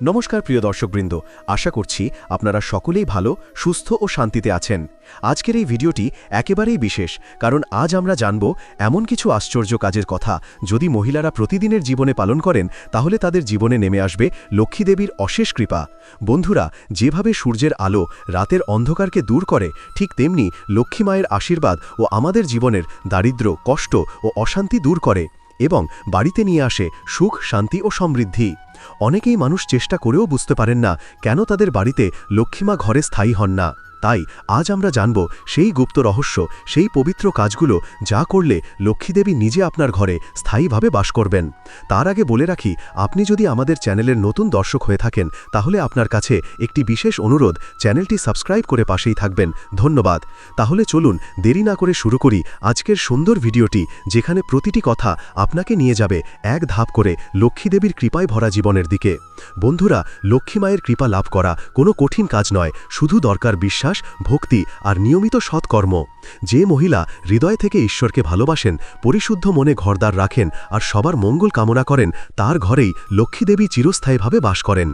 নমস্কার প্রিয় দর্শকবৃন্দ, আশা করছি আপনারা সকলেই ভালো, সুস্থ ও শান্তিতে আছেন। আজকের এই ভিডিওটি একেবারেই বিশেষ, কারণ আজ আমরা জানব এমন কিছু আশ্চর্য কাজের কথা যদি মহিলারা প্রতিদিনের জীবনে পালন করেন, তাহলে তাদের জীবনে নেমে আসবে লক্ষ্মীদেবীর অশেষ কৃপা। বন্ধুরা, যেভাবে সূর্যের আলো রাতের অন্ধকারকে দূর করে, ঠিক তেমনি লক্ষ্মী মায়ের আশীর্বাদ ও আমাদের জীবনের দারিদ্র্য, কষ্ট ও অশান্তি দূর করে। এবং বাড়িতে নিয়ে আসে সুখ, শান্তি ও সমৃদ্ধি। অনেকেই মানুষ চেষ্টা করেও বুঝতে পারেন না কেন তাদের বাড়িতে লক্ষ্মীমা ঘরে স্থায়ী হন না। তাই আজ আমরা জানব সেই গুপ্ত রহস্য, সেই পবিত্র কাজগুলো যা করলে লক্ষ্মীদেবী নিজে আপনার ঘরে স্থায়ীভাবে বাস করবেন। তার আগে বলে রাখি, আপনি যদি আমাদের চ্যানেলের নতুন দর্শক হয়ে থাকেন, তাহলে আপনার কাছে একটি বিশেষ অনুরোধ, চ্যানেলটি সাবস্ক্রাইব করে পাশেই থাকবেন। ধন্যবাদ। তাহলে চলুন দেরি না করে শুরু করি আজকের সুন্দর ভিডিওটি, যেখানে প্রতিটি কথা আপনাকে নিয়ে যাবে এক ধাপ করে লক্ষ্মীদেবীর কৃপায় ভরা জীবনের দিকে। বন্ধুরা, লক্ষ্মী মায়ের কৃপা লাভ করা কোনো কঠিন কাজ নয়, শুধু দরকার বিশ্বাস ভক্তি আর নিয়মিত সৎকর্ম। যে মহিলা হৃদয় থেকে ঈশ্বরকে ভালোবাসেন, পরিশুদ্ধ মনে ঘরদার রাখেন আর সবার মঙ্গল কামনা করেন, তার ঘরেই লক্ষ্মীদেবী চিরস্থায়ীভাবে বাস করেন।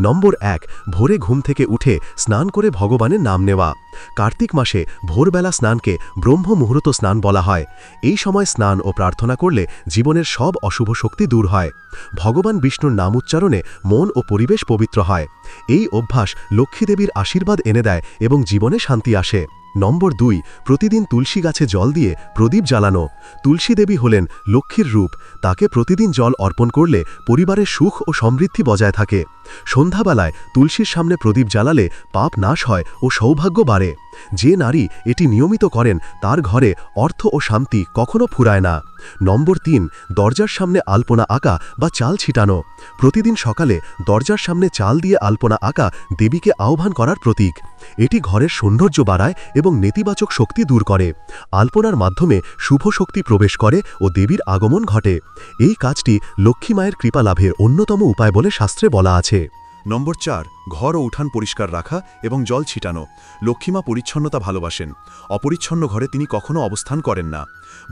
নম্বর এক, ভোরে ঘুম থেকে উঠে স্নান করে ভগবানের নাম নেওয়া। কার্তিক মাসে ভোরবেলা স্নানকে ব্রহ্ম মুহূর্ত স্নান বলা হয়। এই সময় স্নান ও প্রার্থনা করলে জীবনের সব অশুভ শক্তি দূর হয়। ভগবান বিষ্ণুর নাম উচ্চারণে মন ও পরিবেশ পবিত্র হয়। এই অভ্যাস লক্ষ্মীদেবীর আশীর্বাদ এনে দেয় এবং জীবনে শান্তি আসে। নম্বর দুই, প্রতিদিন তুলসী গাছে জল দিয়ে প্রদীপ জ্বালানো। তুলসী দেবী হলেন লক্ষ্মীর রূপ। তাকে প্রতিদিন জল অর্পণ করলে পরিবারের সুখ ও সমৃদ্ধি বজায় থাকে। সন্ধ্যাবেলায় তুলসীর সামনে প্রদীপ জ্বালালে পাপ নাশ হয় ও সৌভাগ্য বাড়ে। যে নারী এটি নিয়মিত করেন, তার ঘরে অর্থ ও শান্তি কখনো ফুরায় না। নম্বর তিন, দরজার সামনে আলপনা আঁকা বা চাল ছিটানো। প্রতিদিন সকালে দরজার সামনে চাল দিয়ে আলপনা আঁকা দেবীকে আহ্বান করার প্রতীক। এটি ঘরের সৌন্দর্য বাড়ায় এবং নেতিবাচক শক্তি দূর করে। আলপনার মাধ্যমে শুভ শক্তি প্রবেশ করে ও দেবীর আগমন ঘটে। এই কাজটি লক্ষ্মী মায়ের কৃপা লাভের অন্যতম উপায় বলে শাস্ত্রে বলা আছে। নম্বর চার ঘর ও উঠান পরিষ্কার রাখা এবং জল ছিটানো। লক্ষ্মীমা পরিচ্ছন্নতা ভালোবাসেন। অপরিচ্ছন্ন ঘরে তিনি কখনো অবস্থান করেন না।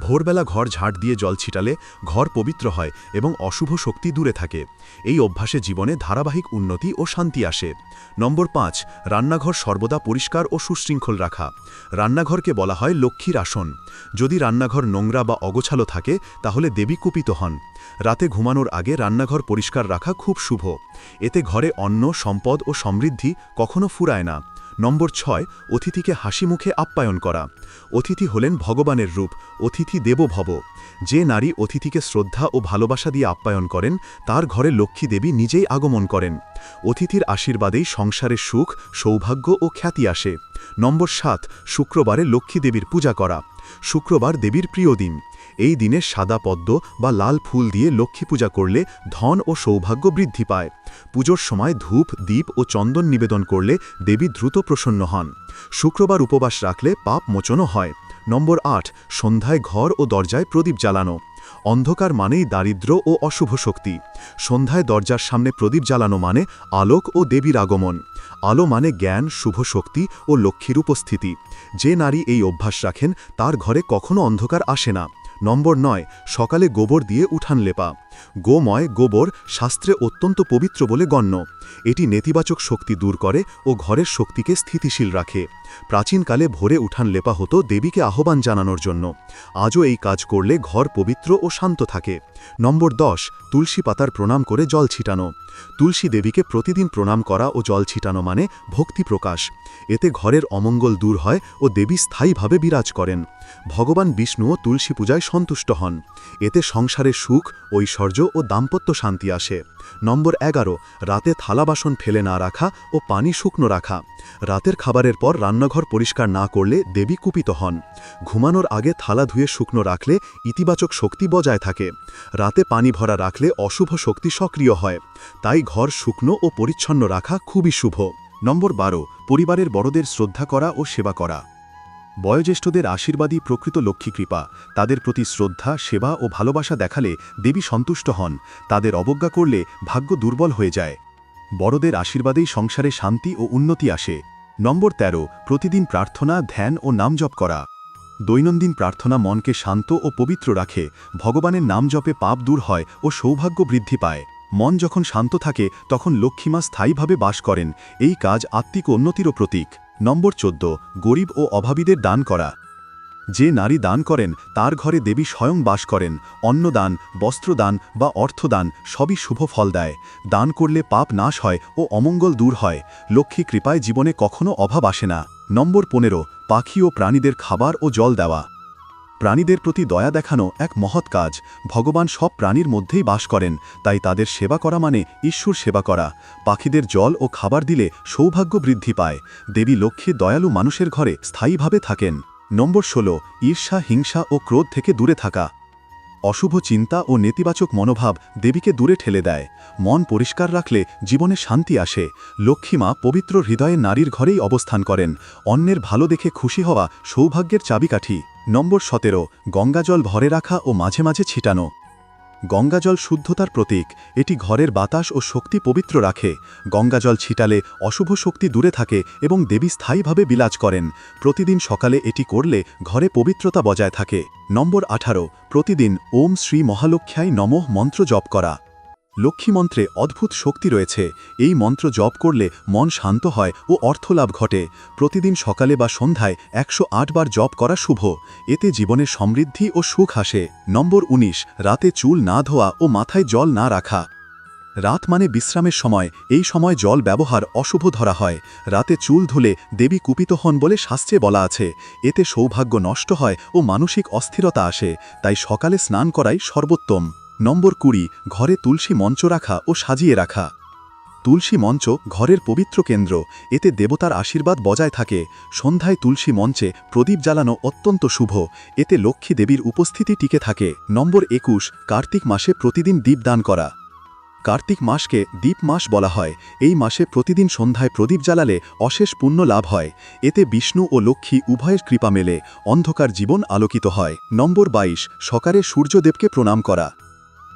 ভোরবেলা ঘর ঝাড় দিয়ে জল ছিটালে ঘর পবিত্র হয় এবং অশুভ শক্তি দূরে থাকে। এই অভ্যাসে জীবনে ধারাবাহিক উন্নতি ও শান্তি আসে। নম্বর পাঁচ, রান্নাঘর সর্বদা পরিষ্কার ও সুশৃঙ্খল রাখা। রান্নাঘরকে বলা হয় লক্ষ্মীর আসন। যদি রান্নাঘর নোংরা বা অগোছালো থাকে, তাহলে দেবী কুপিত হন। রাতে ঘুমানোর আগে রান্নাঘর পরিষ্কার রাখা খুব শুভ। এতে ঘরে অন্ন, সম্পদ ও সমৃদ্ধি কখনো ফুরায় না। নম্বর ছয়, অতিথিকে হাসি মুখে আপ্যায়ন করা। অতিথি হলেন ভগবানের রূপ, অতিথি দেব ভব যে নারী অতিথিকে শ্রদ্ধা ও ভালোবাসা দিয়ে আপ্যায়ন করেন, তার ঘরে লক্ষ্মী দেবী নিজেই আগমন করেন। অতিথির আশীর্বাদেই সংসারে সুখ, সৌভাগ্য ও খ্যাতি আসে। নম্বর সাত, শুক্রবারে লক্ষ্মী দেবীর পূজা করা। শুক্রবার দেবীর প্রিয় দিন। এই দিনে সাদা পদ্ম বা লাল ফুল দিয়ে লক্ষ্মী পূজা করলে ধন ও সৌভাগ্য বৃদ্ধি পায়। পুজোর সময় ধূপ দ্বীপ ও চন্দন নিবেদন করলে দেবী দ্রুত প্রসন্ন হন। শুক্রবার উপবাস রাখলে পাপ মোচনও হয়। নম্বর আট, সন্ধ্যায় ঘর ও দরজায় প্রদীপ জ্বালানো। অন্ধকার মানেই দারিদ্র ও অশুভ শক্তি। সন্ধ্যায় দরজার সামনে প্রদীপ জ্বালানো মানে আলোক ও দেবীর আগমন। আলো মানে জ্ঞান, শুভ শক্তি ও লক্ষ্মীর উপস্থিতি। যে নারী এই অভ্যাস রাখেন, তার ঘরে কখনো অন্ধকার আসে না। নম্বর নয় সকালে গোবর দিয়ে উঠান লেপা। গোময়, গোবর শাস্ত্রে অত্যন্ত পবিত্র বলে গণ্য। এটি নেতিবাচক শক্তি দূর করে ও ঘরের শক্তিকে স্থিতিশীল রাখে। প্রাচীনকালে ভোরে উঠান লেপা হতো দেবীকে আহ্বান জানানোর জন্য। আজও এই কাজ করলে ঘর পবিত্র ও শান্ত থাকে। নম্বর দশ, তুলসী পাতার প্রণাম করে জল ছিটানো। তুলসী দেবীকে প্রতিদিন প্রণাম করা ও জল ছিটানো মানে ভক্তি প্রকাশ। এতে ঘরের অমঙ্গল দূর হয় ও দেবী স্থায়ীভাবে বিরাজ করেন। ভগবান বিষ্ণুও তুলসী পূজায় সন্তুষ্ট হন। এতে সংসারে সুখ, ঐশ্বর্য ও দাম্পত্য শান্তি আসে। নম্বর এগারো, রাতে থালা বাসন ফেলে না রাখা ও পানি শুকনো রাখা। রাতের খাবারের পর রান্নাঘর পরিষ্কার না করলে দেবী কুপিত হন। ঘুমানোর আগে থালা ধুয়ে শুকনো রাখলে ইতিবাচক শক্তি বজায় থাকে। রাতে পানি ভরা রাখলে অশুভ শক্তি সক্রিয় হয়। তাই ঘর শুকনো ও পরিচ্ছন্ন রাখা খুবই শুভ। নম্বর বারো, পরিবারের বড়দের শ্রদ্ধা করা ও সেবা করা। বয়োজ্যেষ্ঠদের আশীর্বাদী প্রকৃত লক্ষ্মী কৃপা। তাদের প্রতি শ্রদ্ধা, সেবা ও ভালোবাসা দেখালে দেবী সন্তুষ্ট হন। তাদের অবজ্ঞা করলে ভাগ্য দুর্বল হয়ে যায়। বড়দের আশীর্বাদেই সংসারে শান্তি ও উন্নতি আসে। নম্বর ১৩ প্রতিদিন প্রার্থনা, ধ্যান ও নাম জপ করা। দৈনন্দিন প্রার্থনা মনকে শান্ত ও পবিত্র রাখে। ভগবানের নাম জপে পাপ দূর হয় ও সৌভাগ্য বৃদ্ধি পায়। মন যখন শান্ত থাকে, তখন লক্ষ্মীমা স্থায়ীভাবে বাস করেন। এই কাজ আত্মিক উন্নতিরও প্রতীক। নম্বর চোদ্দ, গরিব ও অভাবীদের দান করা। যে নারী দান করেন, তার ঘরে দেবী স্বয়ং বাস করেন, অন্নদান, বস্ত্রদান বা অর্থদান সবই শুভ ফল দেয়। দান করলে পাপ নাশ হয় ও অমঙ্গল দূর হয়। লক্ষ্মী কৃপায় জীবনে কখনও অভাব আসে না। নম্বর পনেরো, পাখি ও প্রাণীদের খাবার ও জল দেওয়া। প্রাণীদের প্রতি দয়া দেখানো এক মহৎ কাজ। ভগবান সব প্রাণীর মধ্যেই বাস করেন, তাই তাদের সেবা করা মানে ঈশ্বর সেবা করা। পাখিদের জল ও খাবার দিলে সৌভাগ্য বৃদ্ধি পায়। দেবী লক্ষ্মী দয়ালু মানুষের ঘরে স্থায়ীভাবে থাকেন। নম্বর ষোলো, ঈর্ষা, হিংসা ও ক্রোধ থেকে দূরে থাকা। অশুভ চিন্তা ও নেতিবাচক মনোভাব দেবীকে দূরে ঠেলে দেয়। মন পরিষ্কার রাখলে জীবনে শান্তি আসে। লক্ষ্মীমা পবিত্র হৃদয়ে নারীর ঘরেই অবস্থান করেন। অন্যের ভালো দেখে খুশি হওয়া সৌভাগ্যের চাবিকাঠি। নম্বর সতেরো, গঙ্গাজল ভরে রাখা ও মাঝে মাঝে ছিটানো। গঙ্গাজল শুদ্ধতার প্রতীক, এটি ঘরের বাতাস ও শক্তি পবিত্র রাখে। গঙ্গাজল ছিটালে অশুভ শক্তি দূরে থাকে এবং দেবী স্থায়ীভাবে বিলাজ করেন। প্রতিদিন সকালে এটি করলে ঘরে পবিত্রতা বজায় থাকে। নম্বর আঠারো, প্রতিদিন ওম শ্রী মহালক্ষ্যায় নমঃ মন্ত্র জপ করা। লক্ষ্মী মন্ত্রে অদ্ভুত শক্তি রয়েছে। এই মন্ত্র জপ করলে মন শান্ত হয় ও অর্থলাভ ঘটে। প্রতিদিন সকালে বা সন্ধ্যায় একশো বার জপ করা শুভ। এতে জীবনে সমৃদ্ধি ও সুখ আসে। নম্বর ১৯ রাতে চুল না ধোয়া ও মাথায় জল না রাখা। রাত মানে বিশ্রামের সময়। এই সময় জল ব্যবহার অশুভ ধরা হয়। রাতে চুল ধুলে দেবী কুপিত হন বলে শাস্ত্রে বলা আছে। এতে সৌভাগ্য নষ্ট হয় ও মানসিক অস্থিরতা আসে। তাই সকালে স্নান করাই সর্বোত্তম। নম্বর কুড়ি, ঘরে তুলসী মঞ্চ রাখা ও সাজিয়ে রাখা। তুলসী মঞ্চ ঘরের পবিত্র কেন্দ্র, এতে দেবতার আশীর্বাদ বজায় থাকে। সন্ধ্যায় তুলসী মঞ্চে প্রদীপ জ্বালানো অত্যন্ত শুভ, এতে লক্ষ্মী দেবীর উপস্থিতি টিকে থাকে। নম্বর একুশ, কার্তিক মাসে প্রতিদিন দীপদান করা। কার্তিক মাসকে দীপ মাস বলা হয়। এই মাসে প্রতিদিন সন্ধ্যায় প্রদীপ জ্বালালে অশেষ পুণ্য লাভ হয়। এতে বিষ্ণু ও লক্ষ্মী উভয়ের কৃপা মেলে, অন্ধকার জীবন আলোকিত হয়। নম্বর বাইশ, সকালে সূর্যদেবকে প্রণাম করা।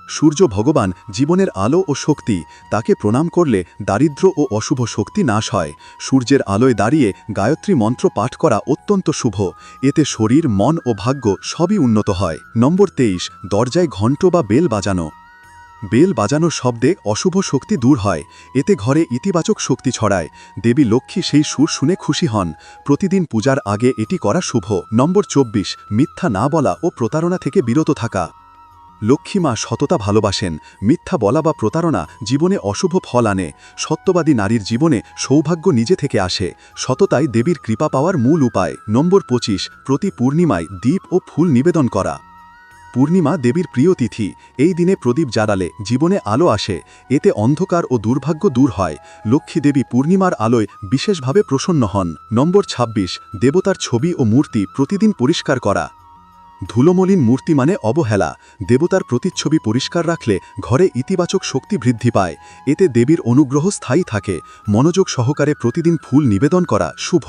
সূর্য ভগবান জীবনের আলো ও শক্তি, তাকে প্রণাম করলে দারিদ্র্য ও অশুভ শক্তি নাশ হয়। সূর্যের আলোয় দাঁড়িয়ে গায়ত্রী মন্ত্র পাঠ করা অত্যন্ত শুভ। এতে শরীর, মন ও ভাগ্য সবই উন্নত হয়। নম্বর তেইশ, দরজায় ঘণ্ট বা বেল বাজানো। বেল বাজানোর শব্দে অশুভ শক্তি দূর হয়। এতে ঘরে ইতিবাচক শক্তি ছড়ায়। দেবী লক্ষ্মী সেই সুর শুনে খুশি হন। প্রতিদিন পূজার আগে এটি করা শুভ। নম্বর চব্বিশ, মিথ্যা না বলা ও প্রতারণা থেকে বিরত থাকা। লক্ষ্মীমা সততা ভালোবাসেন, মিথ্যা বলা বা প্রতারণা জীবনে অশুভ ফল আনে, সত্যবাদী নারীর জীবনে সৌভাগ্য নিজে থেকে আসে, সততাই দেবীর কৃপা পাওয়ার মূল উপায়। নম্বর পঁচিশ, প্রতি পূর্ণিমায় দ্বীপ ও ফুল নিবেদন করা। পূর্ণিমা দেবীর প্রিয় তিথি, এই দিনে প্রদীপ জ্বালালে জীবনে আলো আসে, এতে অন্ধকার ও দুর্ভাগ্য দূর হয়, লক্ষ্মী দেবী পূর্ণিমার আলোয় বিশেষভাবে প্রসন্ন হন। নম্বর ২৬ দেবতার ছবি ও মূর্তি প্রতিদিন পরিষ্কার করা। ধুলোমলিন মূর্তি মানে অবহেলা। দেবতার প্রতিচ্ছবি পরিষ্কার রাখলে ঘরে ইতিবাচক শক্তি বৃদ্ধি পায়। এতে দেবীর অনুগ্রহ স্থায়ী থাকে। মনোযোগ সহকারে প্রতিদিন ফুল নিবেদন করা শুভ।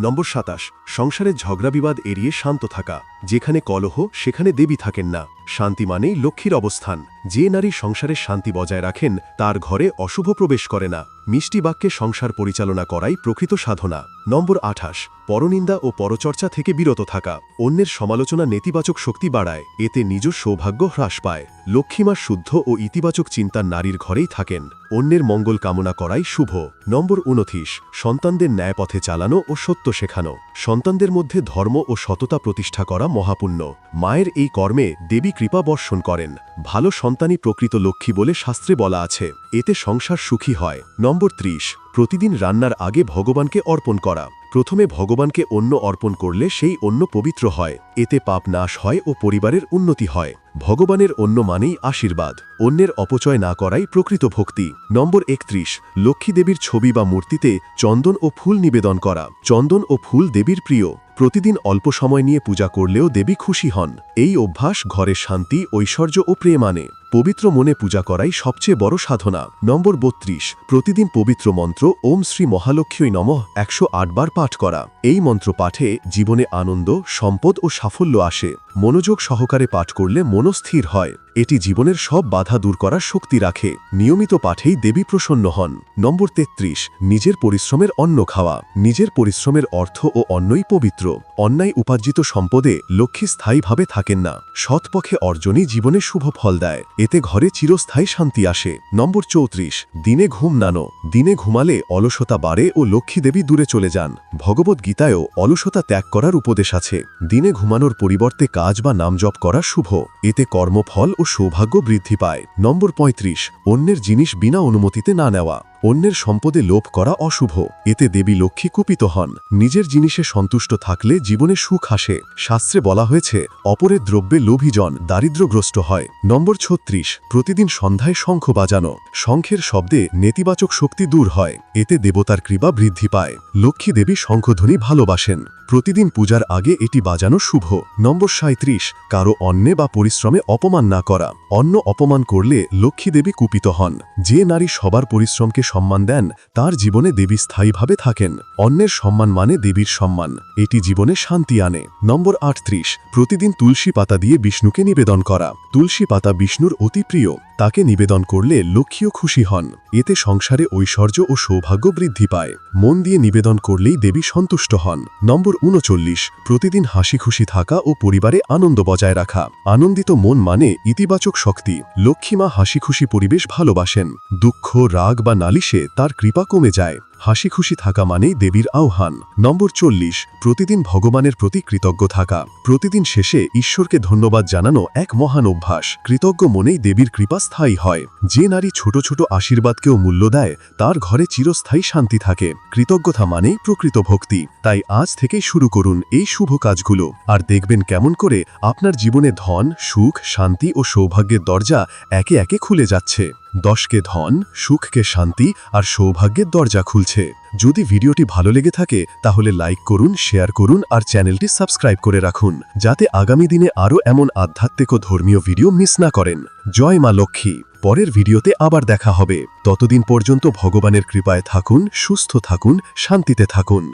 নম্বর সাতাশ। সংসারের ঝগড়া বিবাদ এড়িয়ে শান্ত থাকা। যেখানে কলহ, সেখানে দেবী থাকেন না। শান্তি মানেই লক্ষ্মীর অবস্থান। যে নারী সংসারে শান্তি বজায় রাখেন, তার ঘরে অশুভ প্রবেশ করে না। মিষ্টি বাক্যে সংসার পরিচালনা করাই প্রকৃত সাধনা। নম্বর আঠাশ, পরনিন্দা ও পরচর্চা থেকে বিরত থাকা। অন্যের সমালোচনা নেতিবাচক শক্তি বাড়ায়, এতে নিজ সৌভাগ্য হ্রাস পায়। লক্ষ্মীমা শুদ্ধ ও ইতিবাচক চিন্তার নারীর ঘরেই থাকেন। অন্যের মঙ্গল কামনা করাই শুভ। নম্বর উনথিস সন্তানদের ন্যায় পথে চালানো ও সত্য শেখানো। সন্তানদের মধ্যে ধর্ম ও সততা প্রতিষ্ঠা করা মহাপুণ্য। মায়ের এই কর্মে দেবী কৃপা বর্ষণ করেন। ভালো সন্তানই প্রকৃত লক্ষ্মী বলে শাস্ত্রে বলা আছে। এতে সংসার সুখী হয়। নম্বর ত্রিশ। প্রতিদিন রান্নার আগে ভগবানকে অর্পণ করা। প্রথমে ভগবানকে অন্য অর্পণ করলে সেই অন্য পবিত্র হয়, এতে পাপ নাশ হয় ও পরিবারের উন্নতি হয়। ভগবানের অন্য মানেই আশীর্বাদ, অন্যের অপচয় না করাই প্রকৃত ভক্তি। নম্বর একত্রিশ, লক্ষ্মী দেবীর ছবি বা মূর্তিতে চন্দন ও ফুল নিবেদন করা। চন্দন ও ফুল দেবীর প্রিয়। প্রতিদিন অল্প সময় নিয়ে পূজা করলেও দেবী খুশি হন। এই অভ্যাস ঘরে শান্তি, ঐশ্বর্য ও প্রেম আনে। পবিত্র মনে পূজা করাই সবচেয়ে বড় সাধনা। নম্বর বত্রিশ, প্রতিদিন পবিত্র মন্ত্র ওম শ্রী মহালক্ষ্মী নমঃ একশো আট বার পাঠ করা। এই মন্ত্র পাঠে জীবনে আনন্দ, সম্পদ ও সাফল্য আসে। মনোযোগ সহকারে পাঠ করলে মনস্থির হয়। এটি জীবনের সব বাধা দূর করার শক্তি রাখে। নিয়মিত পাঠেই দেবী প্রসন্ন হন। নম্বর তেত্রিশ, নিজের পরিশ্রমের অন্ন খাওয়া। নিজের পরিশ্রমের অর্থ ও অন্নই পবিত্র। অন্যায় উপার্জিত সম্পদে লক্ষ্মী স্থায়ীভাবে থাকেন না। সৎপক্ষে অর্জনই জীবনে শুভ ফল দেয়। এতে ঘরে চিরস্থায়ী শান্তি আসে। নম্বর চৌত্রিশ, দিনে ঘুম নানো। দিনে ঘুমালে অলসতা বাড়ে ও লক্ষ্মীদেবী দূরে চলে যান। ভগবদ্গীতায়ও অলসতা ত্যাগ করার উপদেশ আছে। দিনে ঘুমানোর পরিবর্তে কাজ বা নাম জপ করা শুভ। এতে কর্মফল ও সৌভাগ্য বৃদ্ধি পায়। নম্বর পঁয়ত্রিশ, অন্যের জিনিস বিনা অনুমতিতে না নেওয়া। অন্যের সম্পদে লোভ করা অশুভ। এতে দেবী লক্ষ্মী কুপিত হন। নিজের জিনিসে সন্তুষ্ট থাকলে জীবনে সুখ আসে। শাস্ত্রে বলা হয়েছে, অপরের দ্রব্যে লোভীজন দারিদ্র্যগ্রস্ত হয়। নম্বর ছত্রিশ, প্রতিদিন সন্ধ্যায় শঙ্খ বাজানো। শঙ্খের শব্দে নেতিবাচক শক্তি দূর হয়। এতে দেবতার কৃপা বৃদ্ধি পায়। লক্ষ্মী দেবী শঙ্খধ্বনি ভালোবাসেন। প্রতিদিন পূজার আগে এটি বাজানো শুভ। নম্বর সাঁত্রিশ কারও অন্নে বা পরিশ্রমে অপমান না করা। অন্য অপমান করলে লক্ষ্মী দেবী কুপিত হন। যে নারী সবার পরিশ্রমকে সম্মান দেন, তার জীবনে দেবী স্থায়ীভাবে থাকেন। অন্যের সম্মান মানে দেবীর সম্মান। এটি জীবনে শান্তি আনে। নম্বর আটত্রিশ, প্রতিদিন তুলসী পাতা দিয়ে বিষ্ণুকে নিবেদন করা। তুলসী পাতা বিষ্ণুর অতি প্রিয়। তাকে নিবেদন করলে লক্ষ্মীও খুশি হন। এতে সংসারে ঐশ্বর্য ও সৌভাগ্য বৃদ্ধি পায়। মন দিয়ে নিবেদন করলেই দেবী সন্তুষ্ট হন। নম্বর উনচল্লিশ, প্রতিদিন হাসি খুশি থাকা ও পরিবারে আনন্দ বজায় রাখা। আনন্দিত মন মানে ইতিবাচক শক্তি। লক্ষ্মীমা হাসি খুশি পরিবেশ ভালোবাসেন। দুঃখ, রাগ বা নালিশে তার কৃপা কমে যায়। হাসি খুশি থাকা মানেই দেবীর আহ্বান। নম্বর চল্লিশ, প্রতিদিন ভগবানের প্রতি কৃতজ্ঞ থাকা। প্রতিদিন শেষে ঈশ্বরকে ধন্যবাদ জানানো এক মহান অভ্যাস। কৃতজ্ঞ মনেই দেবীর কৃপা স্থায়ী হয়। যে নারী ছোট ছোট আশীর্বাদকেও মূল্য দেয়, তার ঘরে চিরস্থায়ী শান্তি থাকে। কৃতজ্ঞতা মানেই প্রকৃত ভক্তি। তাই আজ থেকেই শুরু করুন এই শুভ কাজগুলো। আর দেখবেন কেমন করে আপনার জীবনে ধন, সুখ, শান্তি ও সৌভাগ্যের দরজা একে একে খুলে যাচ্ছে। দশকে ধন, সুখকে শান্তি আর সৌভাগ্যের দরজা খুলছে। যদি ভিডিওটি ভালো লেগে থাকে, তাহলে লাইক করুন, শেয়ার করুন আর চ্যানেলটি সাবস্ক্রাইব করে রাখুন, যাতে আগামী দিনে আরও এমন আধ্যাত্মিক ও ধর্মীয় ভিডিও মিস না করেন। জয় মা লক্ষ্মী। পরের ভিডিওতে আবার দেখা হবে। ততদিন পর্যন্ত ভগবানের কৃপায় থাকুন, সুস্থ থাকুন, শান্তিতে থাকুন।